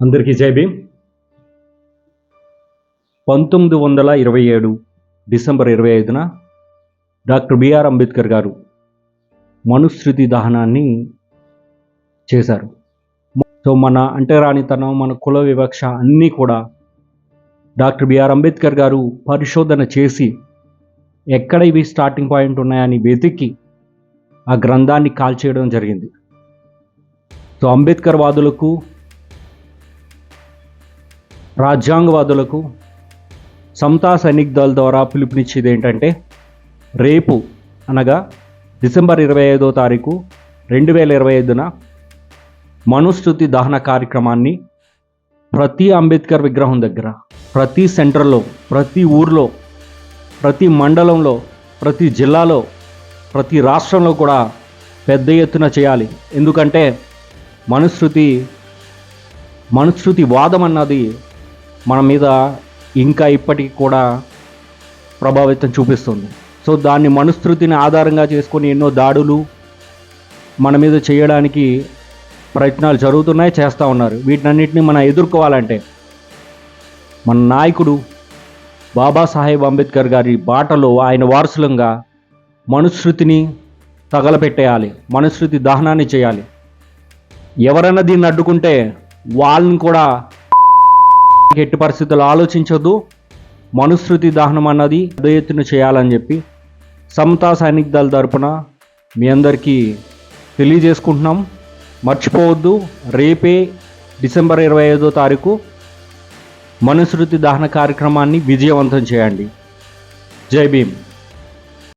అందరికీ జై పంతొమ్మిది వందల ఇరవై ఏడు డిసెంబర్ ఇరవై ఐదున డాక్టర్ బిఆర్ అంబేద్కర్ గారు మనుస్మృతి దహనాన్ని చేశారు. సో మన అంటరానితనం మన కుల వివక్ష అన్నీ కూడా డాక్టర్ బిఆర్ అంబేద్కర్ గారు పరిశోధన చేసి ఎక్కడ ఇవి స్టార్టింగ్ పాయింట్ ఉన్నాయని వెతికి ఆ గ్రంథాన్ని కాల్చేయడం జరిగింది. సో అంబేద్కర్ వాదులకు రాజ్యాంగవాదులకు సమతా సైనిక్ దళ ద్వారా పిలుపునిచ్చేది ఏంటంటే రేపు అనగా డిసెంబర్ ఇరవై ఐదో తారీఖు రెండు వేల ఇరవై ఐదున మనుస్మృతి దహన కార్యక్రమాన్ని ప్రతి అంబేద్కర్ విగ్రహం దగ్గర ప్రతి సెంటర్లో ప్రతి ఊర్లో ప్రతి మండలంలో ప్రతి జిల్లాలో ప్రతి రాష్ట్రంలో కూడా పెద్ద ఎత్తున చేయాలి. ఎందుకంటే మనుస్మృతి మనుస్మృతి వాదం అన్నది మన మీద ఇంకా ఇప్పటికి కూడా ప్రభావితం చూపిస్తుంది. సో దాన్ని మనుస్థృతిని ఆధారంగా చేసుకొని ఎన్నో దాడులు మన మీద చేయడానికి ప్రయత్నాలు జరుగుతున్నాయి చేస్తూ ఉన్నారు. వీటినన్నింటినీ మనం ఎదుర్కోవాలంటే మన నాయకుడు బాబాసాహెబ్ అంబేద్కర్ గారి బాటలో ఆయన వారసులంగా మనుశ్రుతిని తగలపెట్టేయాలి మనుశ్రుతి దహనాన్ని చేయాలి. ఎవరైనా దీన్ని అడ్డుకుంటే వాళ్ళని కూడా ఎట్టి పరిస్థితులు ఆలోచించొద్దు. మనుస్మృతి దహనం అన్నది పెద్ద ఎత్తున చేయాలని చెప్పి సమతా సైనిక్ దళ తరపున మీ అందరికీ తెలియజేసుకుంటున్నాం. మర్చిపోవద్దు. రేపే డిసెంబర్ ఇరవై ఐదో తారీఖు మనుస్మృతి దహన కార్యక్రమాన్ని విజయవంతం చేయండి. జై భీమ్.